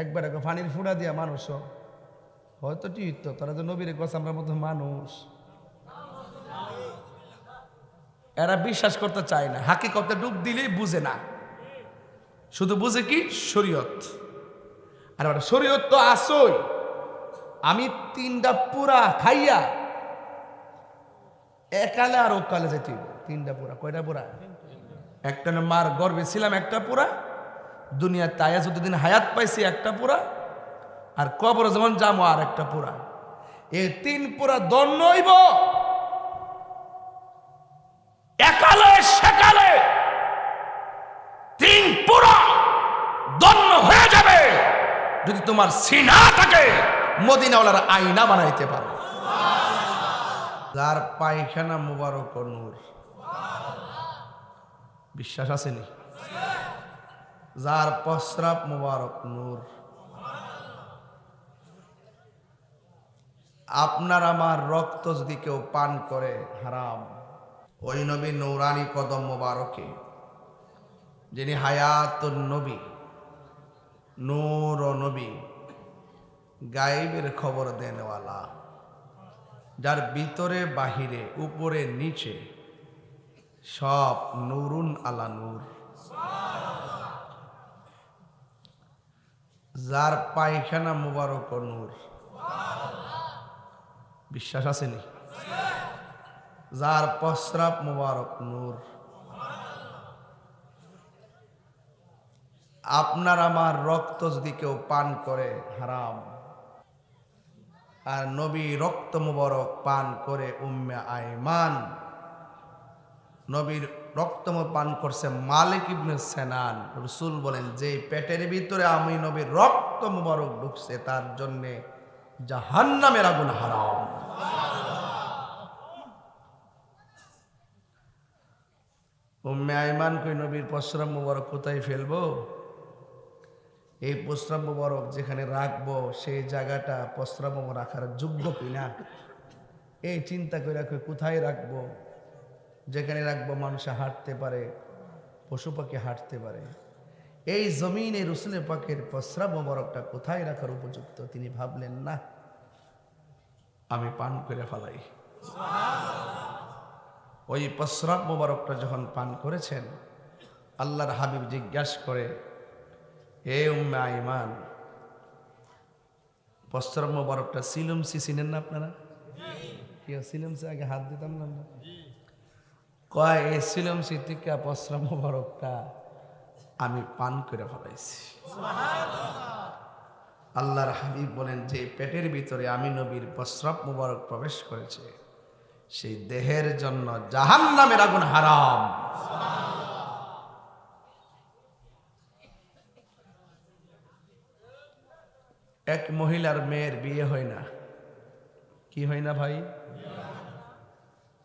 একবার পানির ফুড়া দিয়া মানুষ হয়তো ঠিক তো, তারা তো নবীর গছ আমরা মতো মানুষ। এরা বিশ্বাস করতে চায় না। হাকিকতে ডুব দিলেই বুঝে না। শুধু বুঝে কি? শরীয়ত। আর শরীয়ত তো আসই আমি তিনটা পুরা খাইয়া একালে আর ওকালে যেতে তিনটা পুরা। কয়টা পুরা? একটা মার গর্বে ছিলাম, একটা পুরা দুনিয়ার তাইয়া যতদিন হায়াত পাইছি একটা পুরা, আর কবর যেমন যাব আর একটা পুরা। এ তিন পুরা দণ্ড হইব একালে, সেকালে তিন পুরা দণ্ড হয়ে যাবে। যদি তোমার সিনা থাকে, মদিনাওয়ালার আয়না বানাইতে পারো। যার পায়খানা মুবারক নূর। বিশ্বাস আসেনি যার প্রস্রাব মুবারক নূর। আপনার আমার রক্ত যদি কেউ পান করে, হারাম। ওই নবী নৌরানি কদম মোবারকে, যিনি হায়াত নবী, নূর ও নবী, গায়েবের খবর দেনওয়ালা, যার ভিতরে, বাহিরে, উপরে, নিচে সব নুরুন আলা নূর। যার পায়খানা মুবারক নূর। বিশ্বাস আসেনি যার প্রস্রাব মুবারক নূর। আপনার আমার রক্ত যদি কেউ পান করে, হারাম। আর নবী রক্ত মুবারক পান করে উম্মে আইমান। নবীর রক্ত পান করছে মালিক ইবনে সেনান। রসুল বলেন যে পেটের ভিতরে আমি নবীর রক্ত মুবারক ঢুকছে, তার জন্যে জাহান্নামের আগুন হারাম। উম্মে আইমান কই, নবীর প্রশ্রম মুবারক কোথায় ফেলব? এই প্রস্রাব মুবারক যেখানে রাখব, সেই জায়গাটা প্রস্রাব রাখার যোগ্য কিনা? এই চিন্তা করে কোথায় রাখব? যেখানে রাখব মানুষে হাঁটতে পারে পশু পাখি হাঁটতে পারে। এই জমিনে রসুলের পাকের প্রস্রাব মোবারকটা কোথায় রাখার উপযুক্ত? তিনি ভাবলেন না আমি পান করে ফেলাই। ওই প্রস্রাব মোবারকটা যখন পান করেছেন আল্লাহর হাবিব জিজ্ঞাসা করে হে উম্মে আইমান প্রস্রাব মোবারকটা সিলুমসি চিনেন না আপনারা? কি সিলুমসি আগে হাত দিতাম না কয় এই সিলুমসি থেকে প্রস্রাব মোবারকটা আমি পান করে ফেলাইছি। আল্লাহর হাবিব বলেন যে পেটের ভিতরে আমি নবীর প্রস্রাব মোবারক প্রবেশ করেছে সেই দেহের জন্য জাহান নামের আগুন হারাম। এক মহিলার মেয়ের বিয়ে হয় না। কি হয় না ভাই?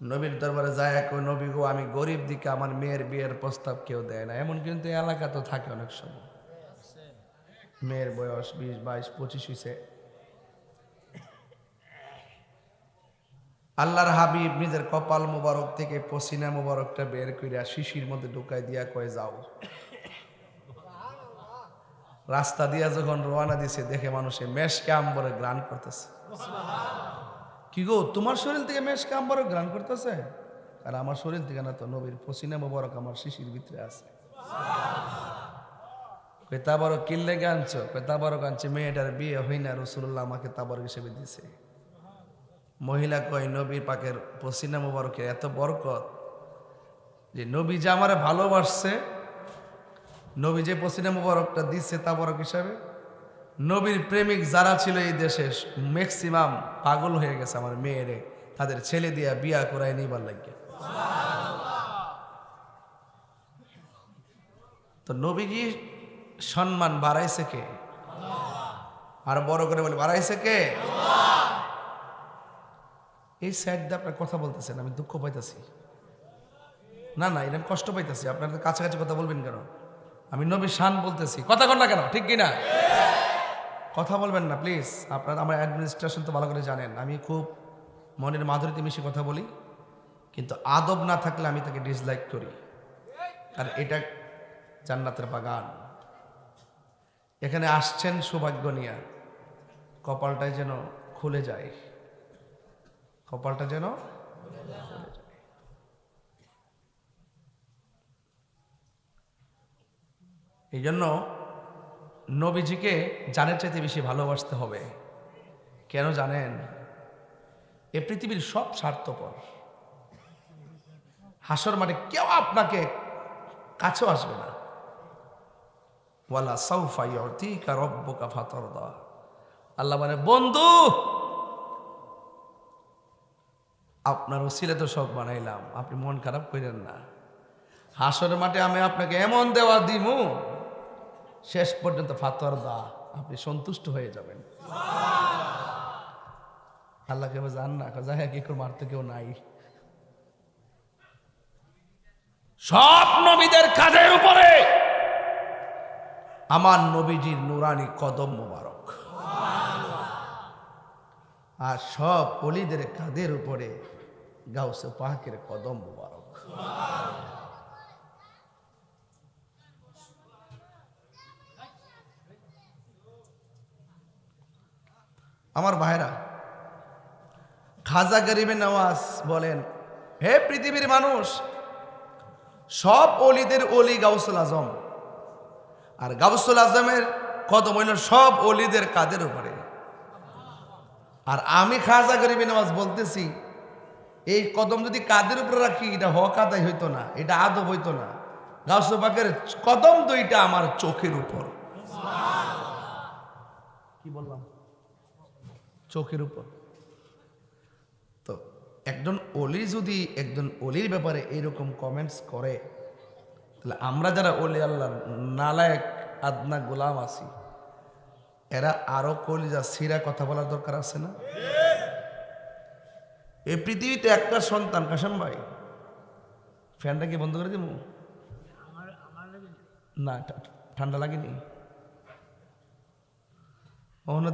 নবীর দরবারে যায় এক নবী গো, আমি গরিব দিকে আমার মেয়ের বিয়ের প্রস্তাব কেউ দেয় না। এমন কিন্তু এলাকা তো থাকে অনেক সময়। মেয়ের বয়স বিশ, বাইশ, পঁচিশ হয়েছে আল্লাহর হাবিব নিজের কপাল মোবারক থেকে পসিনা মোবারকটা বের করিয়া শিশির মধ্যে ঢুকাই দিয়া কয়ে, যাও। রাস্তা দিয়া যখন রওনা দিছে, দেখে মানুষে মেশকে আম্বরে গ্রান করতেছে। কি গো, তোমার শরীর থেকে মেশকে আম্বরে গ্রান করতেছে? আর আমার শরীর থেকে না তো নবীর পসিনা মোবারক আমার শিশির ভিতরে আছে। কই তাবারক কিনলে কই তাবারক আনছে মেয়েটার বিয়ে হয় না রসুল্লাহ আমাকে তাবারক হিসেবে দিছে। মহিলা কয় নবীর পাকের পসিনা মোবারকের এত বরকত যে নবী যে আমারে ভালোবাসছে, নবী যে পসিনা মোবারকটা দিচ্ছে তাবারক হিসাবে নবীর প্রেমিক যারা ছিল এই দেশে ম্যাক্সিমাম পাগল হয়ে গেছে আমার মেয়েরে। তাদের ছেলে দিয়া বিয়া করায় নিবার লাগে তো নবীজি সম্মান বাড়াইছে কে? আর বড় করে বলে, বাড়াইছে কে? এই সাইড দিয়ে আপনার কথা বলতেছেন, আমি দুঃখ পাইতেছি। না না, এটা কষ্ট পাইতেছি। আপনার কাছাকাছি কথা বলবেন কেন? আমি নবী শান বলতেছি। কথা কর না কেন? ঠিক কিনা? কথা বলবেন না প্লিজ আপনার আমার অ্যাডমিনিস্ট্রেশন তো ভালো করে জানেন। আমি খুব মনের মাধুরীতে মিশে কথা বলি, কিন্তু আদব না থাকলে আমি তাকে ডিসলাইক করি। আর এটা জান্নাতের বাগান। এখানে আসছেন সৌভাগ্য নিয়া। কপালটায় যেন খুলে যায়। কপালটা যেন এই জন্য নবীজিকে জানের চাইতে বেশি ভালোবাসতে হবে। কেন জানেন? এ পৃথিবীর সব স্বার্থপর। হাসর মাঠে কেউ আপনাকে কাছেও আসবে না। ওয়ালা সাউফাই অর্তিকা রব্বকা ফাতরদা। আল্লাহ মানে বন্ধু, আপনার ওসিলে তো সব বানাইলাম, আপনি মন খারাপ করেন না। হাসর মাঠে আমি আপনাকে এমন দেওয়া দিমু শেষ পর্যন্ত ফাতর দা, আপনি সন্তুষ্ট হয়ে যাবেন। আল্লাহকে এবার জান না যাই কি করে মারতে কেউ নাই। সব নবীদের কাজের উপরে আমার নবীজির নুরানি কদম মোবারক। আর সব অলিদের কাঁধের উপরে গাউসে পাহাকের কদম মোবারক। আমার ভাইরা, খাজা গরিবে নওয়াজ বলেন, হে পৃথিবীর মানুষ, সব অলিদের অলি গাউসুল আজম। আর গাউসুল আজমের কদম হইল সব অলিদের কাদের উপরে। আর আমি খাজা গরিবে নওয়াজ বলতেছি, এই কদম যদি কাদের উপরে রাখি, এটা হক আদায় হইতো না, এটা আদব হইতো না। পাকের কদম দুইটা আমার চোখের উপর। কি বললাম? চোখের উপর। তো একজন অলি যদি একজন অলির ব্যাপারে এইরকম কমেন্টস করে, তাহলে আমরা যারা অলি আল্লাহ নালায়ক, আদনা গোলাম আছি, এরা আরও কলিজা সিরা কথা বলার দরকার আছে না? এই পৃথিবীতে একটা সন্তান, কাশাম ভাই, ফ্যানটা কি বন্ধ করে দিব? না ঠান্ডা লাগেনি।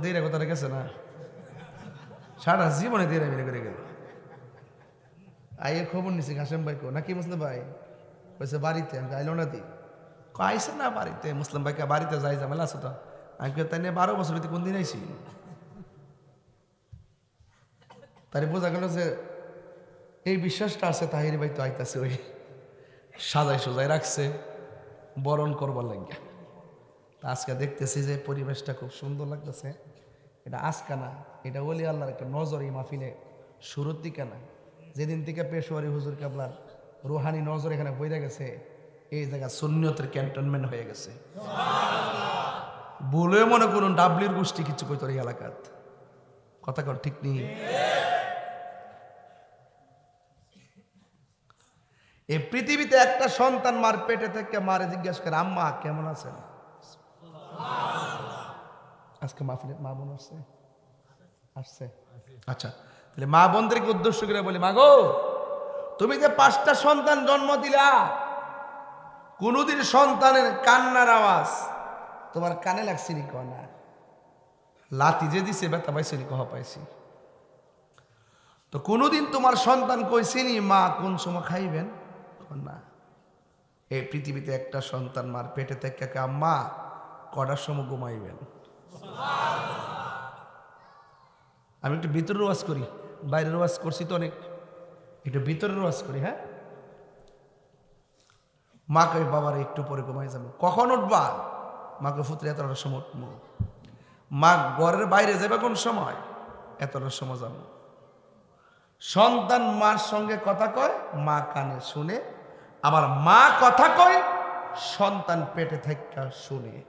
দিয়ে কথা রেখেছে না? সারা জীবনে মিলে করে গেল। আইয়ে খবর নিছি কাশেম ভাই কো নাকি মুসলিম ভাই? কইছে, বাড়িতে। আমি আইলো না দি। আইসে না, বাড়িতে। মুসলিম ভাইকে, বাড়িতে যাই ঝামেলা আছে তো আমি তাই নিয়ে বারো বছর কোন দিন আইসি? তারে বোঝা গেল যে এই বিশ্বাসটা আছে, তাহির ভাই তো আইতাছে ওই সাজাই সোজাই রাখছে, বরণ করবার লাগিয়া। আজকে দেখতেছি যে পরিবেশটা খুব সুন্দর লাগতেছে। এটা আজকা না, এটা ওলি আল্লাহর একটা নজর এই মাহফিলে শুরুর দিকে না। যেদিন থেকে পেশোয়ারি হুজুর কাবলার রুহানি নজর এখানে বইরে গেছে, এই জায়গা শূন্যতের ক্যান্টনমেন্ট হয়ে গেছে। বলে মনে করুন ডাবলির গোষ্ঠী কিছু কইতো এই এলাকাত কথা কর ঠিক নেই? এই পৃথিবীতে একটা সন্তান মার পেটে থেকে মারে জিজ্ঞাসা করে, আম্মা, কেমন আছেন? আজকে মাহফিলে মা বোন আসছে। আসছে। আচ্ছা তাহলে মা বোনদেরকে উদ্দেশ্য করে বলি, মা গো, তুমি যে পাঁচটা সন্তান জন্ম দিলা, কোনোদিন সন্তানের কান্নার আওয়াজ তোমার কানে লাগছে নি না? লাতি যে দিছে, ব্যথা পাইছে নি কহ পাইছি। তো কোনোদিন তোমার সন্তান কইছিনি মা কোন সময় খাইবেন? না। এই পৃথিবীতে একটা সন্তান মার পেটে থেকে আম্মা কটার সময় ঘুমাইবেন। আমি একটু ভিতরের ওয়াজ করি, বাইরের ওয়াজ করছি তো অনেক। একটু ভিতরের ওয়াজ করি হ্যাঁ? মাকে বাবার একটু পরে ঘুমাই যাব। কখন উঠবা? মাকে ফুতরে এতটার সময় উঠবো। মা ঘরের বাইরে যাবে কোন সময়? এতটার সময় যাব। সন্তান মার সঙ্গে কথা কয়, মা কানে শুনে। আবার মা কথা কয়, সন্তান পেটে থেকে শুনে।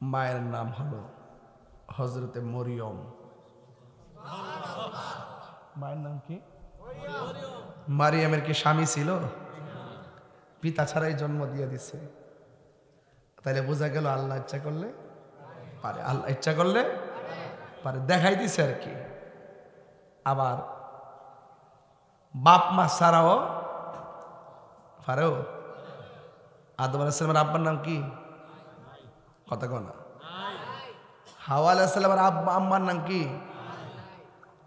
মায়ের নাম হলো হজরতে মরিয়ম। মায়ের নাম কি? মারিয়ামের কি স্বামী ছিল? পিতা ছাড়াই জন্ম দিয়ে দিছে। তাইলে বোঝা গেল আল্লাহ ইচ্ছা করলে পারে। আল্লাহ ইচ্ছা করলে পারে। দেখাই দিছে আর কি। আবার বাপ, মা ছাড়াও পারেও? আদম আলাইসালামের আব্বার নাম কি? কথা কনা হাওয়া আলাইসালামের আব্বা আম্মার নাম কি?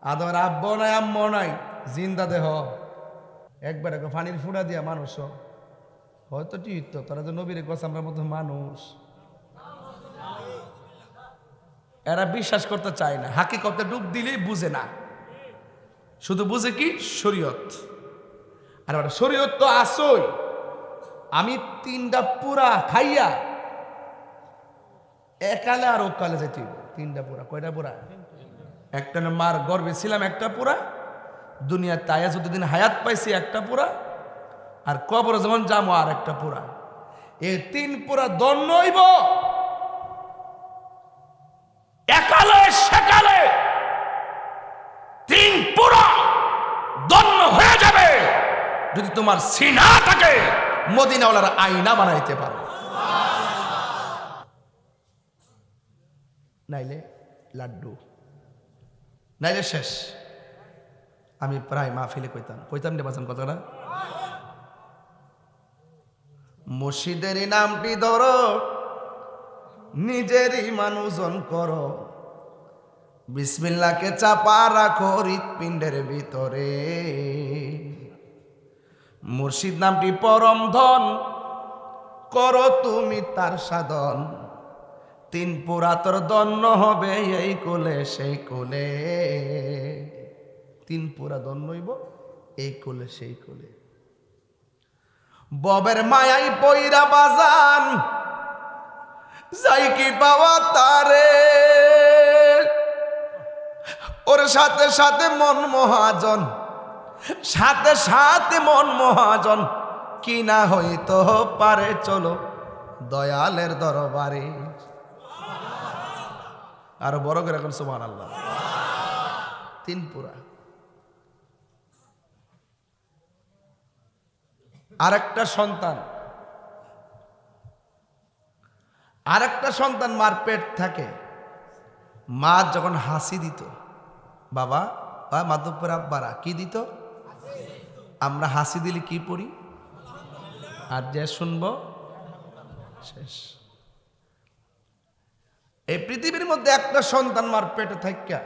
আদমের আব্বাও নাই, আম্মাও নাই। জিন্দা দেহ। একবার পানির ফুটা দিয়া মানুষ হয়তো ঠিক তো, তারা যে নবীর কথা আমরা মতো মানুষ। এরা বিশ্বাস করতে চায় না। হাকিকতে ডুব দিলেই বুঝে না। শুধু বুঝে কি? শরীয়ত। আর শরীয়ত তো আসই আমি তিনটা পুরা খাইয়া একালে আর ওকালে যেতে তিনটা পুরা, কয়টা পুরা? একটা মার গর্বে ছিলাম, একটা পুরা। দুনিয়ার তাইয়া যতদিন হায়াত পাইছি, একটা পুরা। আর কবর যেমন যাব আর একটা পুরা। এই তিন পুরা দণ্ড হইব। একালে, সেকালে তিন পুরা দণ্ড হয়ে যাবে। যদি তোমার সিনা থাকে, মদিনাওয়ালার আইনা বানাইতে পারো। নাইলে লাড্ডু। নাইলে শেষ। আমি প্রায় মাহফিলে কইতাম। কইতাম রে বাজান কথাটা? মসজিদের নামটি ধরো, নিজেরই মানুষজন করো। বিসমিল্লাকে চাপা রাখো হৃৎপিণ্ডের ভিতরে। মুর্শিদ নামটি পরম ধন, করো তুমি তার সাধন। তিন পুরাতর দন্য হবে এই কোলে, সেই কোলে। তিন পুরা দন্য হইব এই কোলে, সেই কোলে। ববের মায়াই পইরা বাজান, যাই কি পাওয়া তারে। ওর সাথে সাথে মন মহাজন, সাথে সাথে মন মহাজন, কি না হইতো পারে চলো দয়ালের দরবারে। আরও বড় করে এখন সুমান আল্লাহ তিন পুরা। আরেকটা সন্তান। আরেকটা সন্তান মার পেট থাকে। মা যখন হাসি দিত, বাবা, বা মাধবপুর আব্বারা, কি দিত? আমরা হাসি দিলে কি পড়ি? আর যে শুনব, শেষ। এই পৃথিবীর মধ্যে একটা সন্তান মার পেটে থাকা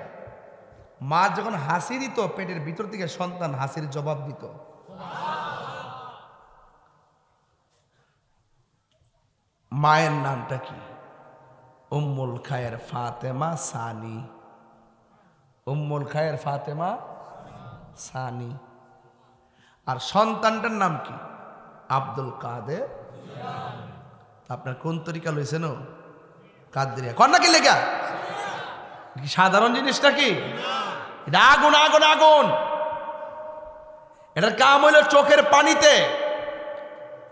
মা যখন হাসি দিত, পেটের ভিতর থেকে সন্তান হাসির জবাব দিত। মায়ের নামটা কি? উম্মুল খায়ের ফাতেমা সানি। উম্মুল খায়ের ফাতেমা সানি। আর সন্তানটার নাম কি? আব্দুল কাদের। আপনার কোন তরিকা লইছেন? কাদরিয়া। কন্যা কি লেখা? সাধারণ জিনিসটা কি? এটা আগুন আগুন আগুন। এটার কাম হইল চোখের পানিতে।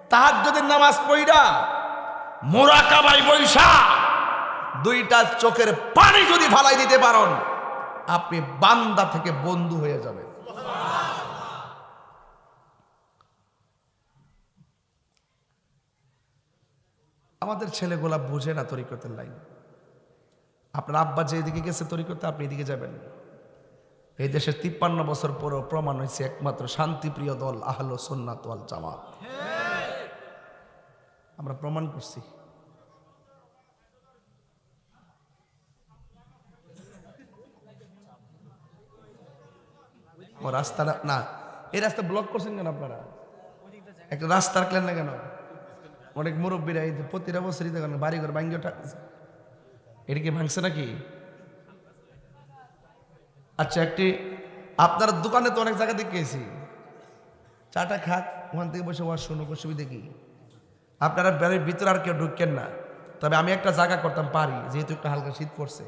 তাহার যদি নামাজ পইরা মোরাকাবাই বৈশা, দুইটা চোখের পানি যদি ফালাই দিতে পারেন, আপনি বান্দা থেকে বন্ধু হয়ে যাবেন। আমাদের ছেলেগুলা বুঝে না তরিকতের লাইন। আপনার আব্বা যে এদিকে গেছে তরিকতে, আপনি এদিকে যাবেন। এই দেশের তিপ্পান্ন বছর পরও প্রমাণ হয়েছে একমাত্র শান্তিপ্রিয় দল, আহলো ওয়াল জামাত। আমরা প্রমাণ করছি। ও রাস্তাটা না, এই রাস্তা ব্লক করছেন কেন আপনারা? একটা রাস্তা রাখলেন না কেন? অনেক মুরব্বীরা এই প্রতিটা বছরই দেখেন বাড়ি ঘর ভাঙ্গিওটা এটা কি ভাঙছে নাকি? আচ্ছা একটি, আপনার দোকানে তো অনেক জায়গা দেখেছি চাটা খাক, ওখান থেকে বসে ওয়ার শুনুক অসুবিধা কি? আপনারা বাড়ির ভিতরে আর কেউ ঢুকেন না। তবে আমি একটা জায়গা করতাম, পারি, যেহেতু একটু হালকা শীত পড়ছে।